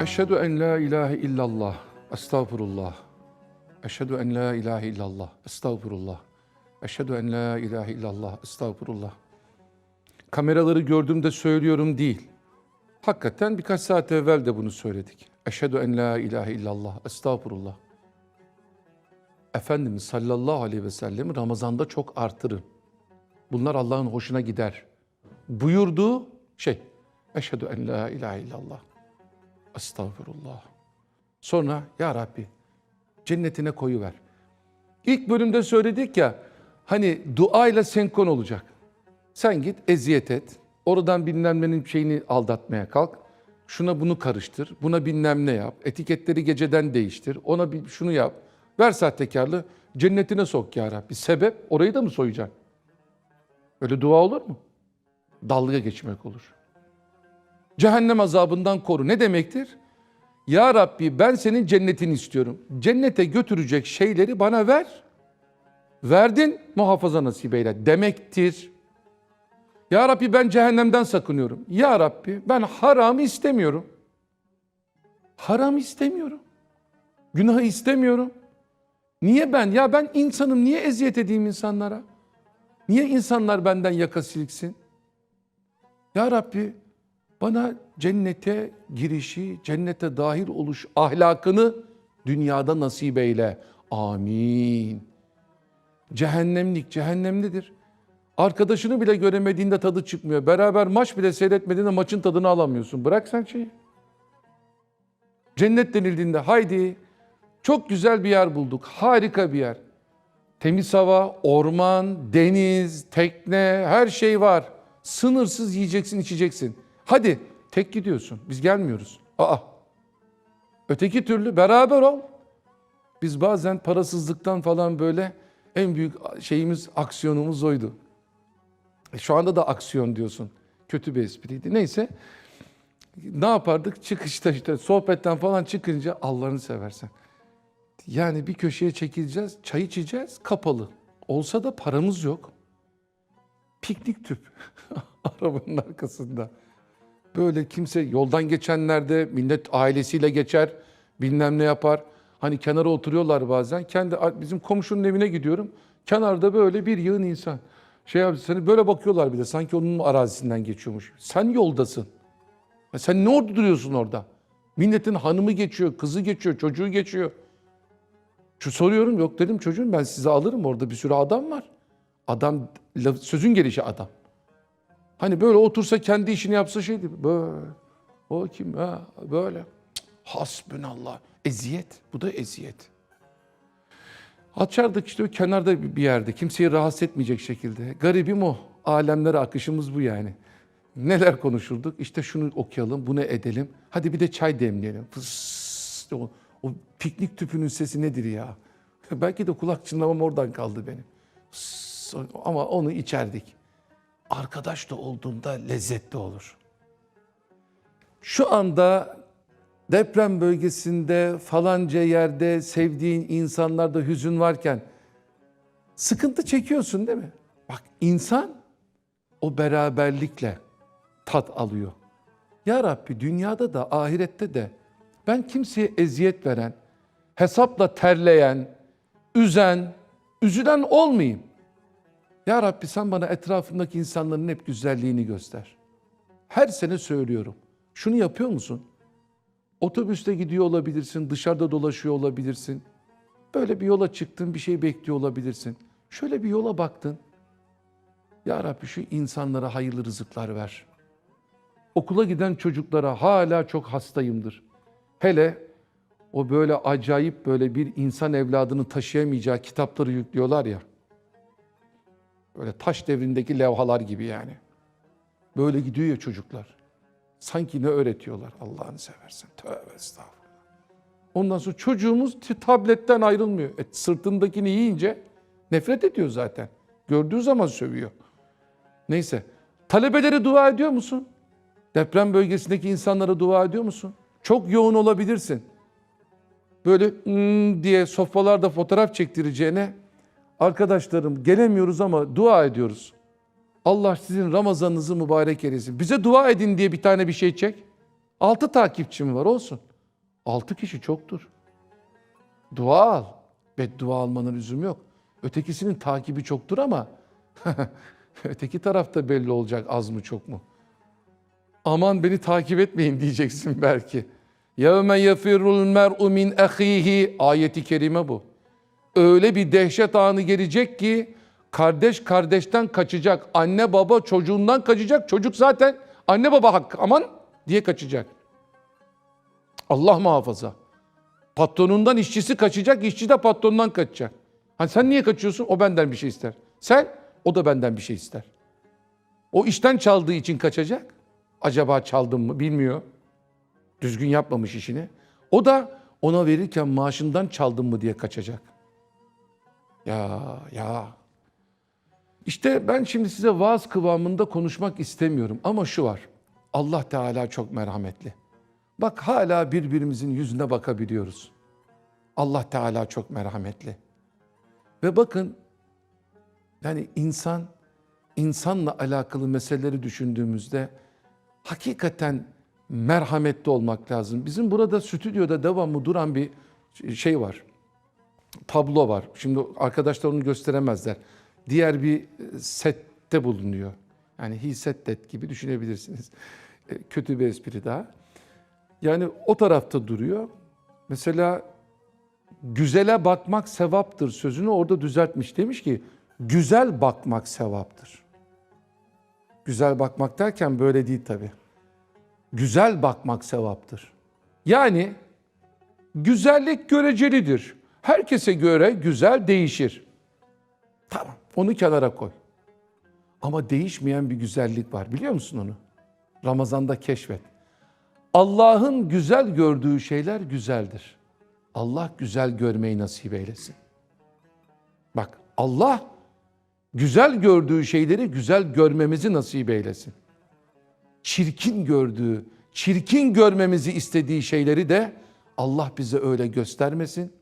Eşhedü en la ilahe illallah. Estağfurullah. Eşhedü en la ilahe illallah. Estağfurullah. Eşhedü en la ilahe illallah. Estağfurullah. Kameraları gördüğümde söylüyorum değil. Hakikaten birkaç saat evvel de bunu söyledik. Eşhedü en la ilahe illallah. Estağfurullah. Efendimiz sallallahu aleyhi ve sellem Ramazan'da çok artırın. Bunlar Allah'ın hoşuna gider. Buyurduğu şey. Eşhedü en la ilahe illallah. Estağfurullah. Sonra ya Rabbi cennetine koyuver. İlk bölümde söyledik ya hani duayla senkron olacak. Sen git eziyet et. Oradan bilmem nenin şeyini aldatmaya kalk. Şuna bunu karıştır. Buna bilmem ne yap. Etiketleri geceden değiştir. Ona bir şunu yap. Ver sahtekarlığı. Cennetine sok ya Rabbi. Sebep orayı da mı soyacak? Öyle dua olur mu? Dalga geçmek olur. Cehennem azabından koru. Ne demektir? Ya Rabbi ben senin cennetini istiyorum. Cennete götürecek şeyleri bana ver. Verdin muhafaza nasip eyle demektir. Ya Rabbi ben cehennemden sakınıyorum. Ya Rabbi ben haramı istemiyorum. Haram istemiyorum. Günahı istemiyorum. Niye ben? Ya ben insanım. Niye eziyet edeyim insanlara? Niye insanlar benden yaka silksin? Ya Rabbi bana cennete girişi, cennete dahil oluş ahlakını dünyada nasip eyle. Amin. Cehennemlik cehennemlidir. Arkadaşını bile göremediğinde tadı çıkmıyor. Beraber maç bile seyretmediğinde maçın tadını alamıyorsun. Bırak sen şeyi. Cennet denildiğinde haydi çok güzel bir yer bulduk. Harika bir yer. Temiz hava, orman, deniz, tekne her şey var. Sınırsız yiyeceksin, içeceksin. Hadi tek gidiyorsun. Biz gelmiyoruz. Aa. Öteki türlü beraber ol. Biz bazen parasızlıktan falan böyle en büyük şeyimiz, aksiyonumuz oydu. E şu anda da aksiyon diyorsun. Kötü bir espriydi. Neyse. Ne yapardık? Çıkışta işte sohbetten falan çıkınca Allah'ını seversen. Yani bir köşeye çekileceğiz, çay içeceğiz, kapalı. Olsa da paramız yok. Piknik tüp arabanın arkasında. Böyle kimse yoldan geçenlerde millet ailesiyle geçer, bilmem ne yapar. Hani kenara oturuyorlar bazen. Kendi bizim komşunun evine gidiyorum. Kenarda böyle bir yığın insan. Şey abi seni böyle bakıyorlar bir de sanki onun arazisinden geçiyormuş. Sen yoldasın. Sen ne orada duruyorsun orada? Milletin hanımı geçiyor, kızı geçiyor, çocuğu geçiyor. Şu soruyorum yok dedim çocuğum ben size alırım orada bir sürü adam var. Adam sözün gelişi adam. Hani böyle otursa kendi işini yapsa şeydi böyle. O kim ha böyle. Cık, Hasbünallah. Eziyet. Bu da eziyet. Açardık işte kenarda bir yerde. Kimseyi rahatsız etmeyecek şekilde. Garibim o. Alemlere akışımız bu yani. Neler konuşurduk? İşte şunu okuyalım, bunu edelim. Hadi bir de çay demleyelim. Fıs, o, o piknik tüpünün sesi nedir ya? Belki de kulak çınlamam oradan kaldı benim. Fıs, ama onu içerdik. Arkadaş da olduğunda lezzetli olur. Şu anda deprem bölgesinde falanca yerde sevdiğin insanlarda hüzün varken sıkıntı çekiyorsun değil mi? Bak insan o beraberlikle tat alıyor. Ya Rabbi dünyada da ahirette de ben kimseye eziyet veren, hesapla terleyen, üzen, üzülen olmayayım. Ya Rabbi sen bana etrafımdaki insanların hep güzelliğini göster. Her sene söylüyorum. Şunu yapıyor musun? Otobüste gidiyor olabilirsin, dışarıda dolaşıyor olabilirsin. Böyle bir yola çıktın, bir şey bekliyor olabilirsin. Şöyle bir yola baktın. Ya Rabbi şu insanlara hayırlı rızıklar ver. Okula giden çocuklara hala çok hastayımdır. Hele o böyle acayip böyle bir insan evladını taşıyamayacağı kitapları yüklüyorlar ya. Böyle taş devrindeki levhalar gibi yani. Böyle gidiyor ya çocuklar. Sanki ne öğretiyorlar Allah'ını seversen. Tövbe estağfurullah. Ondan sonra çocuğumuz tabletten ayrılmıyor. E, sırtındakini yiyince nefret ediyor zaten. Gördüğü zaman sövüyor. Neyse. Talebelere dua ediyor musun? Deprem bölgesindeki insanlara dua ediyor musun? Çok yoğun olabilirsin. Böyle "Hmm" diye sofralarda fotoğraf çektireceğine arkadaşlarım gelemiyoruz ama dua ediyoruz. Allah sizin Ramazanınızı mübarek eylesin. Bize dua edin diye bir tane bir şey çek. Altı takipçim var olsun. Altı kişi çoktur. Dua al. Beddua almanın lüzumu yok. Ötekisinin takibi çoktur ama öteki tarafta belli olacak az mı çok mu. Aman beni takip etmeyin diyeceksin belki. يَوْمَ يَفِرُّ الْمَرْءُ مِنْ اَخِيهِ Ayeti kerime bu. Öyle bir dehşet anı gelecek ki kardeş kardeşten kaçacak. Anne baba çocuğundan kaçacak. Çocuk zaten anne baba hakkı aman diye kaçacak. Allah muhafaza. Patronundan işçisi kaçacak, işçi de patronundan kaçacak. Hani sen niye kaçıyorsun? O benden bir şey ister. Sen, o da benden bir şey ister. O işten çaldığı için kaçacak. Acaba çaldım mı bilmiyor. Düzgün yapmamış işini. O da ona verirken maaşından çaldım mı diye kaçacak. Ya ya. İşte ben şimdi size vaaz kıvamında konuşmak istemiyorum ama şu var. Allah Teala çok merhametli. Bak hala birbirimizin yüzüne bakabiliyoruz. Allah Teala çok merhametli. Ve bakın yani insan insanla alakalı meseleleri düşündüğümüzde hakikaten merhametli olmak lazım. Bizim burada stüdyoda devamlı duran bir şey var. Tablo var. Şimdi arkadaşlar onu gösteremezler. Diğer bir sette bulunuyor. Yani he said that gibi düşünebilirsiniz. E, Kötü bir espri daha. Yani o tarafta duruyor. Mesela güzele bakmak sevaptır sözünü orada düzeltmiş. Demiş ki güzel bakmak sevaptır. Güzel bakmak derken böyle değil tabii. Güzel bakmak sevaptır. Yani güzellik görecelidir. Herkese göre güzel değişir. Tamam onu kenara koy. Ama değişmeyen bir güzellik var biliyor musun onu? Ramazanda keşfet. Allah'ın güzel gördüğü şeyler güzeldir. Allah güzel görmeyi nasip eylesin. Bak Allah güzel gördüğü şeyleri güzel görmemizi nasip eylesin. Çirkin gördüğü, çirkin görmemizi istediği şeyleri de Allah bize öyle göstermesin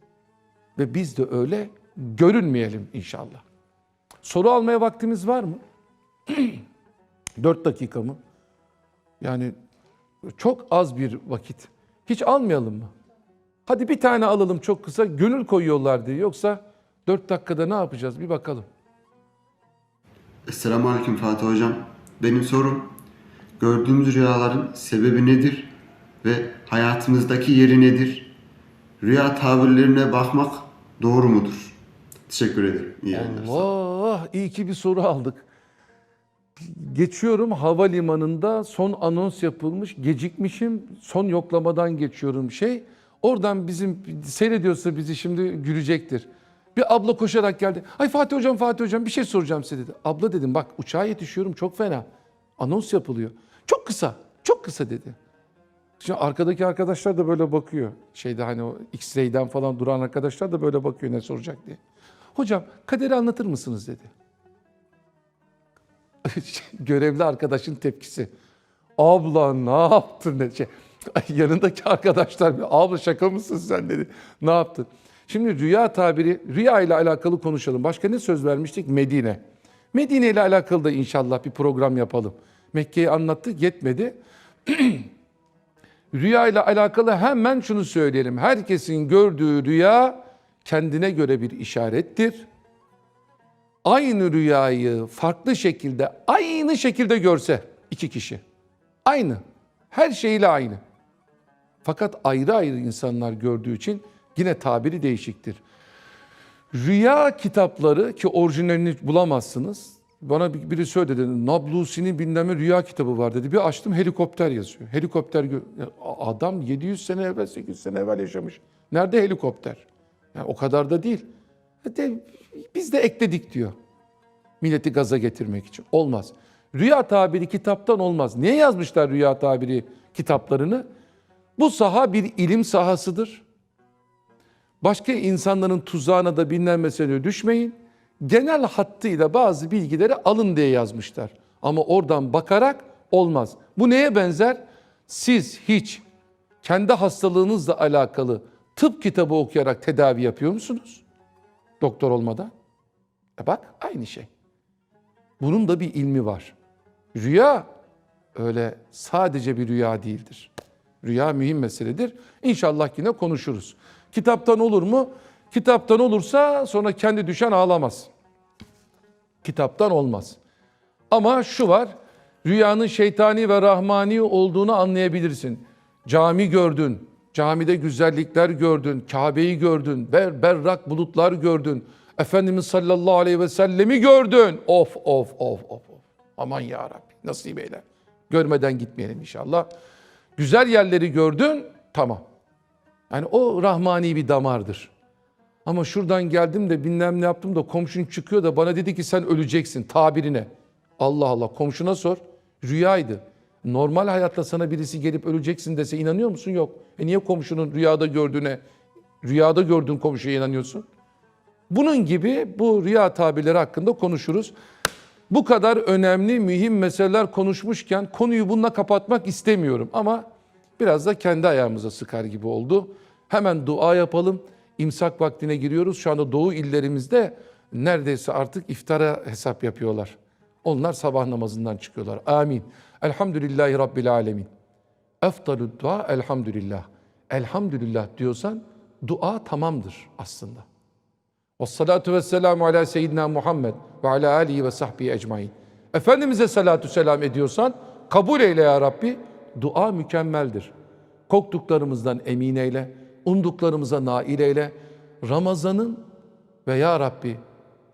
ve biz de öyle görünmeyelim inşallah. Soru almaya vaktimiz var mı? Dört dakika mı? Yani çok az bir vakit. Hiç almayalım mı? Hadi bir tane alalım çok kısa. Gönül koyuyorlar diye. Yoksa dört dakikada ne yapacağız? Bir bakalım. Esselamu Aleyküm Fatih Hocam. Benim sorum, gördüğümüz rüyaların sebebi nedir ve hayatımızdaki yeri nedir? Rüya tabirlerine bakmak doğru mudur? Teşekkür ederim. İyi. Allah! iyi ki bir soru aldık. Geçiyorum havalimanında son anons yapılmış. Gecikmişim. Son yoklamadan geçiyorum şey. Oradan bizim seyrediyorsa bizi şimdi gülecektir. Bir abla koşarak geldi. Ay Fatih hocam Fatih hocam bir şey soracağım size dedi. Abla dedim bak uçağa yetişiyorum çok fena. Anons yapılıyor. Çok kısa. Çok kısa dedi. Şimdi arkadaki arkadaşlar da böyle bakıyor. Şeyde hani o X-ray'den falan duran arkadaşlar da böyle bakıyor ne soracak diye. Hocam kaderi anlatır mısınız dedi. Görevli arkadaşın tepkisi. Abla ne yaptın dedi. Şey, yanındaki arkadaşlar abla şaka mısın sen dedi. Ne yaptın? Şimdi rüya tabiri, rüya ile alakalı konuşalım. Başka ne söz vermiştik? Medine. Medine ile alakalı da inşallah bir program yapalım. Mekke'yi anlattık yetmedi. Rüya ile alakalı hemen şunu söyleyelim. Herkesin gördüğü rüya kendine göre bir işarettir. Aynı rüyayı farklı şekilde, aynı şekilde görse iki kişi. Aynı. Her şeyle aynı. Fakat ayrı ayrı insanlar gördüğü için yine tabiri değişiktir. Rüya kitapları ki orijinalini bulamazsınız. Bana bir- biri söyledi, Nablusi'nin bilmem rüya kitabı var dedi. Bir açtım helikopter yazıyor. Helikopter, adam 700 sene evvel, 800 sene evvel yaşamış. Nerede helikopter? Yani o kadar da değil. De, biz de ekledik diyor. Milleti gaza getirmek için. Olmaz. Rüya tabiri kitaptan olmaz. Niye yazmışlar rüya tabiri kitaplarını? Bu saha bir ilim sahasıdır. Başka insanların tuzağına da bilmem meseleye düşmeyin. Genel hattıyla bazı bilgileri alın diye yazmışlar. Ama oradan bakarak olmaz. Bu neye benzer? Siz hiç kendi hastalığınızla alakalı tıp kitabı okuyarak tedavi yapıyor musunuz? Doktor olmadan. E bak aynı şey. Bunun da bir ilmi var. Rüya öyle sadece bir rüya değildir. Rüya mühim meseledir. İnşallah yine konuşuruz. Kitaptan olur mu? Kitaptan olursa sonra kendi düşen ağlamaz. Kitaptan olmaz. Ama şu var, rüyanın şeytani ve rahmani olduğunu anlayabilirsin. Cami gördün, camide güzellikler gördün, Kabe'yi gördün, ber, berrak bulutlar gördün. Efendimiz sallallahu aleyhi ve sellemi gördün. Of of of of. of. Aman ya Rabbi nasip eyle. Görmeden gitmeyelim inşallah. Güzel yerleri gördün, tamam. Yani o rahmani bir damardır. Ama şuradan geldim de bilmem ne yaptım da komşun çıkıyor da bana dedi ki sen öleceksin tabirine. Allah Allah komşuna sor. Rüyaydı. Normal hayatta sana birisi gelip öleceksin dese inanıyor musun? Yok. E niye komşunun rüyada gördüğüne, rüyada gördüğün komşuya inanıyorsun? Bunun gibi bu rüya tabirleri hakkında konuşuruz. Bu kadar önemli, mühim meseleler konuşmuşken konuyu bununla kapatmak istemiyorum ama biraz da kendi ayağımıza sıkar gibi oldu. Hemen dua yapalım. İmsak vaktine giriyoruz. Şu anda doğu illerimizde neredeyse artık iftara hesap yapıyorlar. Onlar sabah namazından çıkıyorlar. Amin. Elhamdülillahi Rabbil Alemin. Eftalü dua elhamdülillah. Elhamdülillah diyorsan dua tamamdır aslında. Ve salatu ala seyyidina Muhammed ve ala alihi ve sahbihi ecmain. Efendimiz'e salatu selam ediyorsan kabul eyle ya Rabbi. Dua mükemmeldir. Korktuklarımızdan emin eyle. Umduklarımıza nail eyle. Ramazanın ve ya Rabbi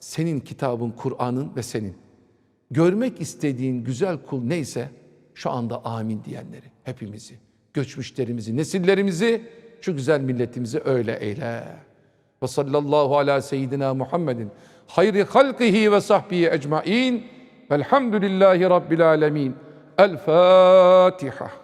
senin kitabın, Kur'an'ın ve senin. Görmek istediğin güzel kul neyse şu anda amin diyenleri hepimizi, göçmüşlerimizi, nesillerimizi, şu güzel milletimizi öyle eyle. Ve sallallahu ala seyyidina Muhammedin hayri halkihi ve sahbihi ecmain velhamdülillahi rabbil alemin. El Fatiha.